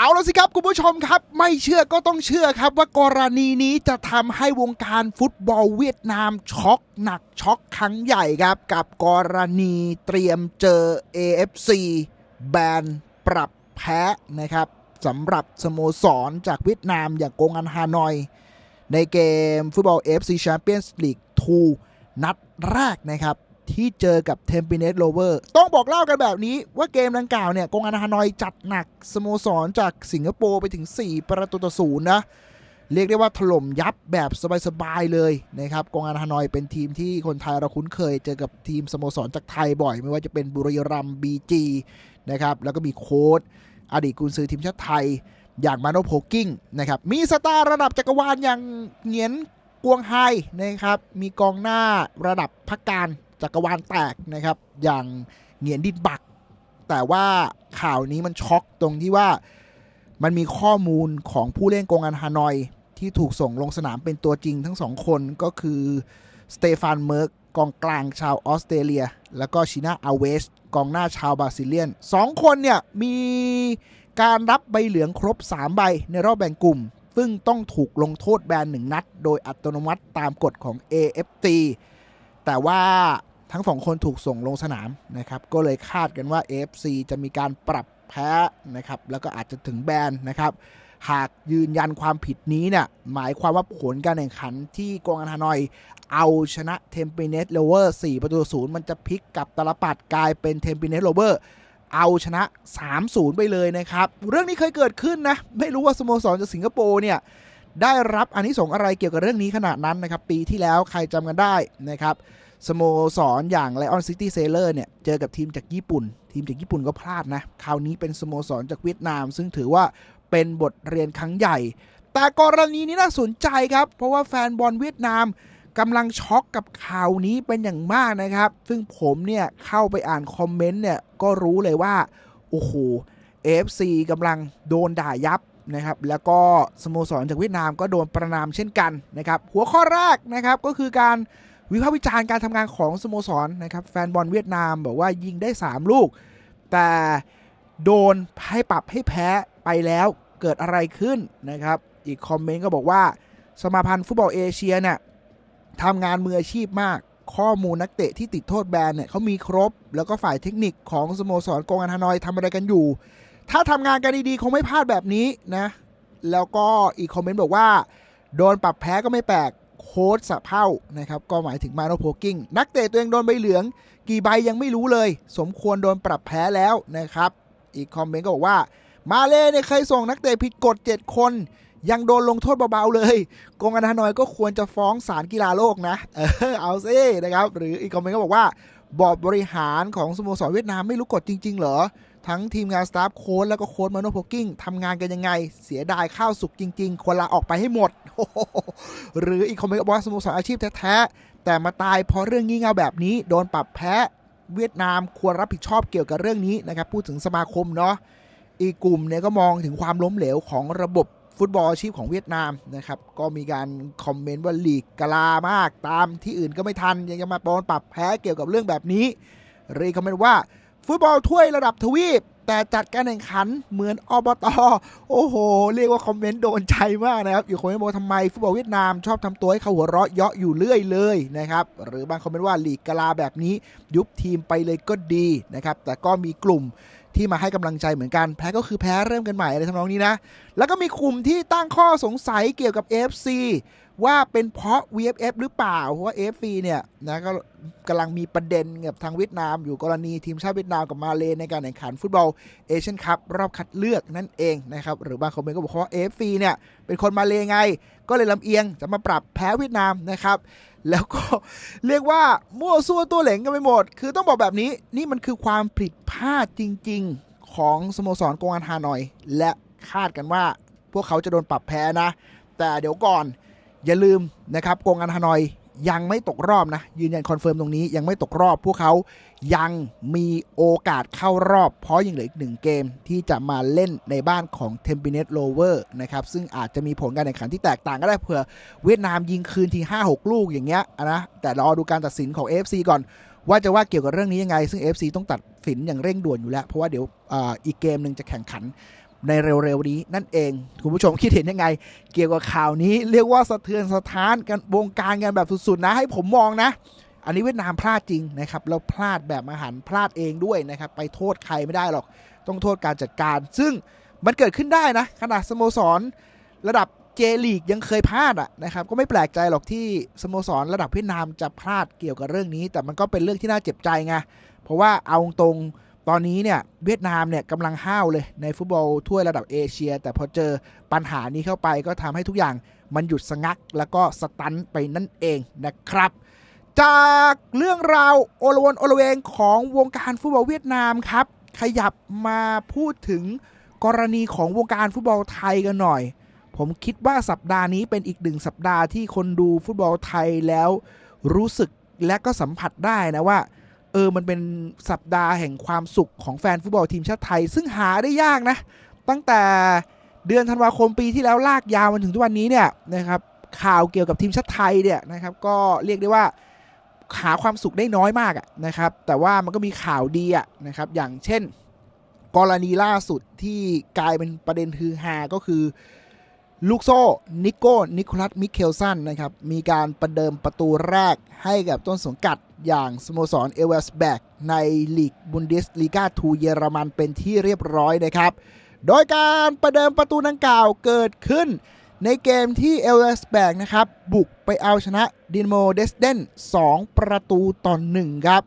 เอาละสิครับคุณผู้ชมครับ ไม่เชื่อก็ต้องเชื่อครับว่ากรณีนี้จะทำให้วงการฟุตบอลเวียดนามช็อกหนักช็อกครั้งใหญ่ครับ กับกรณีเตรียมเจอ AFC แบนปรับแพ้นะครับสำหรับสโมสรจากเวียดนามอย่างโกงอันฮานอย ในเกมฟุตบอล AFC Champions League 2 นัดแรกนะครับ ที่เจอกับเทมป n เน r โ r เวอร์ต้องบอกเล่ากันแบบนี้ว่าเกมดังกล่าวเนี่ยกงอันฮานอยจัดหนักสโมสรจากสิงคโปร์ไปถึง 4 ประตูต่อศูนย์นะเรียกได้ว่าถล่มยับแบบสบายๆเลยนะครับกองอันฮานอยเป็นทีมที่คนไทยเราคุ้นเคย เจอกับทีมสโมสรจากไทยบ่อย ไม่ว่าจะเป็นบุรีรัมย์บีจีนะครับแล้วก็มีโค้ดอดีตกุนซือทีมชาติไทย อย่างมาโนโพกิ้งนะครับมีสตาร์ระดับจักรวาลอย่างเงียนกวงไฮนะครับมีกองหน้าระดับพักการ จักรวาลแตกนะครับ อย่างเหงียนดินบัก แต่ว่าข่าวนี้มันช็อกตรงที่ว่ามันมีข้อมูลของผู้เล่นกองอันฮานอย ที่ถูกส่งลงสนามเป็นตัวจริงทั้งสองคนก็คือสเตฟานเมิร์กกองกลางชาวออสเตรเลีย แล้วก็ชินาอาเวสกองหน้าชาวบราซิเลียนสองคนเนี่ยมีการรับใบเหลืองครบ 3 ใบในรอบแบ่งกลุ่ม ซึ่งต้องถูกลงโทษแบนหนึ่งนัด โดยอัตโนมัติตามกฎของ AFT แต่ว่า ทั้งสองคนถูกส่งลงสนามนะครับ ก็เลยคาดกันว่า AFC จะมีการปรับแพ้นะครับ แล้วก็อาจจะถึงแบนนะครับ หากยืนยันความผิดนี้เนี่ย หมายความว่าผลการแข่งขันที่กองอันฮานอย เอาชนะเทมเปเนตโลเวอร์4ประตูศูนย์มันจะพลิกกับตลปัดกลายเป็นเทมเปเนตโลเวอร์เอาชนะ 3-0 ไปเลยนะครับ เรื่องนี้เคยเกิดขึ้นนะ ไม่รู้ว่าสโมสรจากสิงคโปร์เนี่ยได้รับอันนี้ส่งอะไรเกี่ยวกับเรื่องนี้ขนาดนั้นนะครับ ปีที่แล้วใครจำกันได้นะครับ สโมสรอย่าง Lion City Sailor เนี่ย เจอกับทีมจากญี่ปุ่น ทีมจากญี่ปุ่นก็พลาดนะ คราวนี้เป็นสโมสรจากเวียดนาม ซึ่งถือว่าเป็นบทเรียนครั้งใหญ่ แต่กรณีนี้น่าสนใจครับ เพราะว่าแฟนบอลเวียดนามกำลังช็อกกับข่าวนี้เป็นอย่างมากนะครับ ซึ่งผมเนี่ยเข้าไปอ่านคอมเมนต์เนี่ยก็รู้เลยว่า โอ้โห AFC กำลังโดนด่ายับนะครับ แล้วก็สโมสรจากเวียดนามก็โดนประนามเช่นกันนะครับ หัวข้อแรกนะครับก็คือการ วิพากษ์วิจารณ์การทำงานของสโมสรนะครับแฟนบอลเวียดนามบอกว่ายิงได้ 3 ลูก แต่โดนให้ปรับให้แพ้ไปแล้วเกิดอะไรขึ้นนะครับ อีกคอมเมนต์ก็บอกว่า สมาพันธ์ฟุตบอลเอเชียเนี่ยทำงานมืออาชีพมาก ข้อมูลนักเตะที่ติดโทษแบนเนี่ยเขามีครบ แล้วก็ฝ่ายเทคนิคของสโมสรกองอันฮานอยทำอะไรกันอยู่ ถ้าทำงานกันดีๆ คงไม่พลาดแบบนี้นะแล้วก็อีกคอมเมนต์บอกว่า โดนปรับแพ้ก็ไม่แปลก โค้ชสะเพ้านะครับก็หมายถึงมาโนโพกิ้งนักเตะตัวเองโดนใบเหลือง กี่ใบยังไม่รู้เลย สมควรโดนปรับแพ้แล้วนะครับ อีกคอมเมนต์ก็บอกว่า มาเลเนี่ยเคยส่งนักเตะผิดกฎ 7 คน ยังโดนลงโทษเบาๆเลยกงอันฮานอยก็ควรจะฟ้องศาลกีฬาโลกนะ เออเอาซินะครับ หรืออีกคอมเมนต์ก็บอกว่าบอร์ดบริหารของสโมสรเวียดนามไม่รู้กฎจริง ๆ เหรอ ทั้งทีมงานสตาฟโค้ชแล้วก็โค้ชมาโนโพกิ้งทำงานกันยังไง เสียดายข้าวสุกจริง ๆ ควรลาออกไปให้หมด หรืออีกคอมเมนต์ก็บอกว่าสโมสรอาชีพแท้ๆ แต่มาตายเพราะเรื่องงี่เง่าแบบนี้ โดนปรับแพ้เวียดนามควรรับผิดชอบเกี่ยวกับเรื่องนี้นะครับ พูดถึงสมาคมเนาะอีกกลุ่มเนี่ยก็มองถึงความล้มเหลวของระบบฟุตบอลอาชีพของเวียดนามนะครับ ก็มีการคอมเมนต์ว่าลีกกลามากตามที่อื่นก็ไม่ทัน ยังจะมาปอนปรับแพ้เกี่ยวกับเรื่องแบบนี้รีคอมเมนต์ว่า ฟุตบอลถ้วยระดับทวีป แต่จัดการแข่งขันเหมือนอบตโอ้โห เรียกว่าคอมเมนต์โดนใจมากนะครับ อยู่คอมเมนต์บอกทำไมฟุตบอลเวียดนามชอบทำตัวให้เขาหัวเราะเยาะอยู่เรื่อยเลยนะครับ หรือบางคอมเมนต์ว่าลีกกลาแบบนี้ ยุบทีมไปเลยก็ดีนะครับ แต่ก็มีกลุ่มที่มาให้กำลังใจเหมือนกัน แพ้ก็คือแพ้เริ่มกันใหม่อะไรทำนองนี้นะ แล้วก็มีกลุ่มที่ตั้งข้อสงสัยเกี่ยวกับ AFC ว่าเป็นเพราะ VFF หรือเปล่า เพราะว่า AFC เนี่ยนะก็กำลังมีประเด็นกับทางเวียดนาม อยู่กรณีทีมชาติเวียดนามกับมาเลในการแข่งขันฟุตบอลเอเชียนคัพรอบคัดเลือกนั่นเองนะครับ หรือบางคอมเมนต์ก็บอกว่า AFC เนี่ยเป็นคนมาเลไง ก็เลยลำเอียงจะมาปรับแพ้เวียดนามนะครับ แล้วก็เรียกว่ามั่วซั่วตัวเหลงกันไปหมด คือต้องบอกแบบนี้นี่มันคือความผิดพลาดจริง ๆของสโมสรกงอันฮานอย และคาดกันว่า พวกเขาจะโดนปรับแพ้นะ แต่เดี๋ยวก่อน อย่าลืมนะครับกงอันฮานอยยังไม่ตกรอบนะ ยืนยันคอนเฟิร์มตรงนี้ยังไม่ตกรอบ พวกเขายังมีโอกาสเข้ารอบ เพราะยังเหลืออีกหนึ่งเกมที่จะมาเล่นในบ้านของ t e m p i n e t Rover นะครับ ซึ่งอาจจะมีผลการแข่งขันที่แตกต่างก็ได้เผื่อเวียดนามยิงคืนที 5-6 ลูกอย่างเงี้ยนะแต่รอดูการตัดสินของ AFC ก่อน ว่าจะว่าเกี่ยวกับเรื่องนี้ยังไง ซึ่ง FC ต้องตัดสินอย่างเร่งด่วนอยู่แล้ว เพราะว่าเดี๋ยวออีกเกมหนึ่งจะแข่งขัน ในเร็วๆนี้นั่นเอง คุณผู้ชมคิดเห็นยังไง เกี่ยวกับข่าวนี้เรียกว่าสะเทือนสะท้านกันวงการกันแบบสุดๆนะให้ผมมองนะ อันนี้เวียดนามพลาดจริงนะครับแล้วพลาดแบบมหันต์พลาดเองด้วยนะครับไปโทษใครไม่ได้หรอก ต้องโทษการจัดการ ซึ่งมันเกิดขึ้นได้นะ ขนาดสโมสร ระดับเจลีกยังเคยพลาดอะนะครับก็ไม่แปลกใจหรอกที่สโมสรระดับเวียดนามจะพลาดเกี่ยวกับเรื่องนี้ แต่มันก็เป็นเรื่องที่น่าเจ็บใจไงเพราะว่าเอาตรง ตอนนี้เนี่ยเวียดนามเนี่ยกำลังห้าวเลยในฟุตบอลถ้วยระดับเอเชีย แต่พอเจอปัญหานี้เข้าไปก็ทำให้ทุกอย่างมันหยุดสงักแล้วก็สตันไปนั่นเองนะครับ จากเรื่องราวโอลวนโอลเวงของวงการฟุตบอลเวียดนามครับ ขยับมาพูดถึงกรณีของวงการฟุตบอลไทยกันหน่อย ผมคิดว่าสัปดาห์นี้เป็นอีกหนึ่งสัปดาห์ที่คนดูฟุตบอลไทยแล้วรู้สึกและก็สัมผัสได้นะว่า ออมันเป็นสัปดาห์แห่งความสุขของแฟนฟุตบอลทีมชาติไทย ซึ่งหาได้ยากนะ ตั้งแต่เดือนธันวาคมปีที่แล้วลากยาวมาถึงทุกวันนี้เนี่ยนะครับข่าวเกี่ยวกับทีมชาติไทยเนี่ยนะครับก็เรียกได้ว่าหาความสุขได้น้อยมากะนะครับแต่ว่ามันก็มีข่าวดีอะนะครับอย่างเช่น กรณีล่าสุดที่กลายเป็นประเด็นฮือฮาก็คือ ลูกโซ่นิโก้นิโคลัสมิเคลสันนะครับ มีการประเดิมประตูแรกให้กับต้นสังกัดอย่างสโมสรเอเวสแบกในลีกบุนเดสลีกาทูเยอรมันเป็นที่เรียบร้อยนะครับ โดยการประเดิมประตูดังกล่าวเกิดขึ้น ในเกมที่เอลเวสแบกนะครับ บุกไปเอาชนะดินโมเดสเดน2 ประตูต่อ1ครับ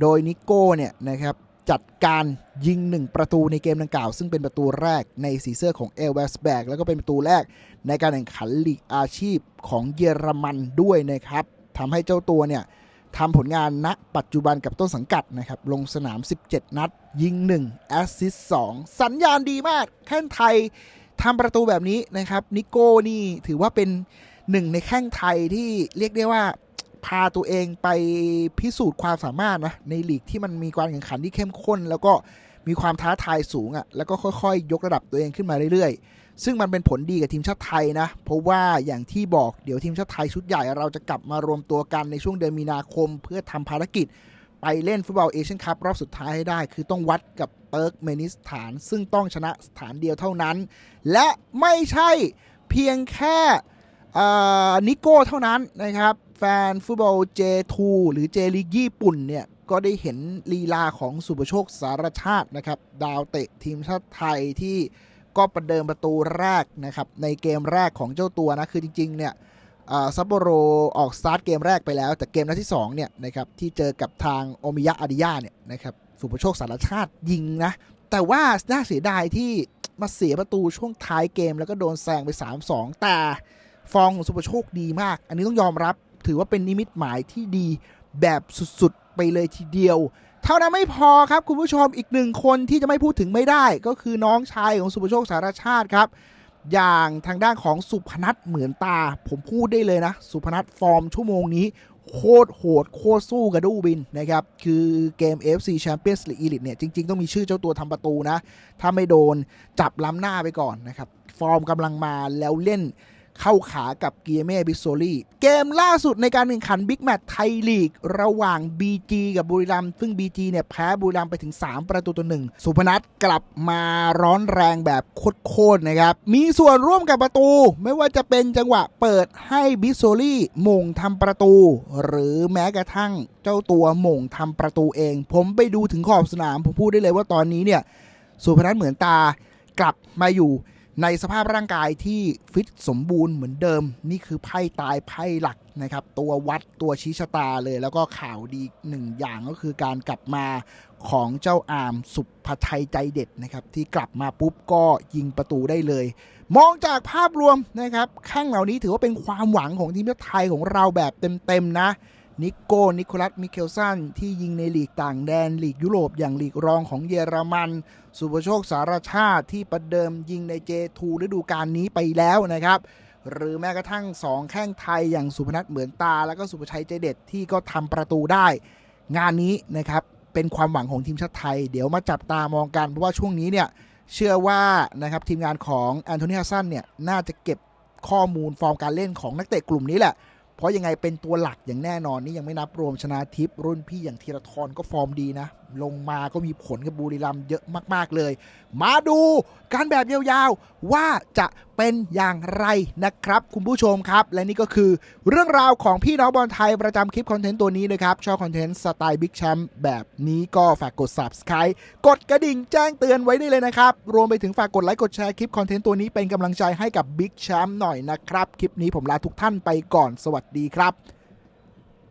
โดยนิโก้เนี่ยนะครับ จัดการยิง 1 ประตูในเกมดังกล่าว ซึ่งเป็นประตูแรกในสีเสื้อของเอลเวสแบกแล้วก็เป็นประตูแรกในการแข่งขันลีกอาชีพของเยอรมันด้วยนะครับทำให้เจ้าตัวเนี่ยทำผลงานณปัจจุบันกับต้นสังกัดนะครับ ลงสนาม 17 นัด ยิง 1 แอสซิสต์2สัญญาณดีมาก แข้งไทยทำประตูแบบนี้นะครับ นิโก้นี่ถือว่าเป็นหนึ่งในแข้งไทยที่เรียกได้ว่า พาตัวเองไปพิสูจน์ความสามารถนะในลีกที่มันมีการแข่งขันที่เข้มข้น แล้วก็มีความท้าทายสูงอะ่ะแล้วก็ค่อยๆ ยกระดับตัวเองขึ้นมาเรื่อยๆ ซึ่งมันเป็นผลดีกับทีมชาติไทยนะ เพราะว่าอย่างที่บอกเดี๋ยวทีมชาติไทยชุดใหญ่เราจะกลับมารวมตัวกันในช่วงเดือนมีนาคม เพื่อทำภารกิจ ไปเล่นฟุตบอลเอเชียนคัพรอบสุดท้ายให้ได้ คือต้องวัดกับเติร์กเมนิสถาน ซึ่งต้องชนะสถานเดียวเท่านั้น และไม่ใช่เพียงแค่นิโก้เท่านั้นนะครับ แฟนฟุตบอล J2 หรือ J ลีกญี่ปุ่นเนี่ย ก็ได้เห็นลีลาของสุประโชคสารชาตินะครับ ดาวเตะทีมชาติไทยที่ก็ประเดิมประตูแรกนะครับ ในเกมแรกของเจ้าตัวนะ คือจริง ๆ เนี่ยซัปโปโรออกสตาร์ทเกมแรกไปแล้ว แต่เกมนัดที่ 2 เนี่ยนะครับ ที่เจอกับทางโอมิยะอาดิยาเนี่ยนะครับสุประโชคสารชาติยิงนะ แต่ว่าน่าเสียดายที่มาเสียประตูช่วงท้ายเกมแล้วก็โดนแซงไป 3-2 แต่ฟองของสุประโชคดีมาก อันนี้ต้องยอมรับ ถือว่าเป็นนิมิตหมายที่ดีแบบสุดๆ ไปเลยทีเดียว เท่านั้นไม่พอครับคุณผู้ชมอีกหนึ่งคนที่จะไม่พูดถึงไม่ได้ ก็คือน้องชายของสุประโชคสารชาติครับ อย่างทางด้านของสุพนัทเหมือนตา ผมพูดได้เลยนะ สุพนัทฟอร์มชั่วโมงนี้ โคตรโหดโคตรสู้กับดูบินนะครับ คือเกม FC Champions League Elite เนี่ยจริงๆ ต้องมีชื่อเจ้าตัวทำประตูนะ ถ้าไม่โดนจับล้ำหน้าไปก่อนนะครับ ฟอร์มกำลังมาแล้วเล่น เข้าขากับเกียเม่บิโซลีเกมล่าสุดในการแข่งขันบิ๊กแมตช์ไทยลีก ระหว่าง BG กับบุรีรัมย์ซึ่ง BG เนี่ยแพ้บุรีรัมย์ไปถึง 3 ประตูต่อหนึ่งสุพนัทกลับมาร้อนแรงแบบโคตรๆนะครับ มีส่วนร่วมกับประตู ไม่ว่าจะเป็นจังหวะเปิดให้บิโซลี่มงทำประตู หรือแม้กระทั่งเจ้าตัวมงทำประตูเอง ผมไปดูถึงขอบสนามผมพูดได้เลยว่าตอนนี้เนี่ยสุพนัทเหมือนตากลับมาอยู่ ในสภาพร่างกายที่ฟิตสมบูรณ์เหมือนเดิม นี่คือไพ่ตายไพ่หลักนะครับ ตัววัดตัวชี้ชะตาเลย แล้วก็ข่าวดีหนึ่งอย่างก็คือการกลับมาของเจ้าอามสุภชัยใจเด็ดนะครับ ที่กลับมาปุ๊บก็ยิงประตูได้เลย มองจากภาพรวมนะครับแข้งเหล่านี้ถือว่าเป็นความหวังของทีมชาติไทยของเราแบบเต็มๆนะ นิโก้นิโคลัสมิเคลสันที่ยิงในลีกต่างแดนลีกยุโรปอย่างลีกรองของเยอรมัน สุภโชคสารชาติที่ประเดิมยิงใน J2 ฤดูกาลนี้ไปแล้วนะครับหรือแม้กระทั่ง 2 แข้งไทยอย่างสุพนัทเหมือนตา แล้วก็สุภชัยใจเด็ดที่ก็ทำประตูได้ งานนี้นะครับเป็นความหวังของทีมชาติไทย เดี๋ยวมาจับตามองกัน เพราะว่าช่วงนี้เนี่ยเชื่อว่านะครับทีมงานของแอนโทนีฮัสซันเนี่ยน่าจะเก็บข้อมูลฟอร์มการเล่นของนักเตะกลุ่มนี้แหละ เพราะยังไงเป็นตัวหลักอย่างแน่นอนนี่ยังไม่นับรวมชนะทิพย์รุ่นพี่อย่างธีรทรก็ฟอร์มดีนะลงมาก็มีผลกับบุรีรัมย์เยอะมาก ๆ เลย มาดูการแบบยาวๆ ว่าจะเป็นอย่างไรนะครับ คุณผู้ชมครับ และนี่ก็คือเรื่องราวของพี่น้องบอลไทยประจำคลิปคอนเทนต์ตัวนี้นะครับ ชอบคอนเทนต์สไตล์บิ๊กแชมป์แบบนี้ก็ฝากกด subscribe กดกระดิ่งแจ้งเตือนไว้ได้เลยนะครับ รวมไปถึงฝากกดไลค์กดแชร์คลิปคอนเทนต์ตัวนี้เป็นกำลังใจให้กับบิ๊กแชมป์หน่อยนะครับ คลิปนี้ผมลาทุกท่านไปก่อนสวัสดีครับ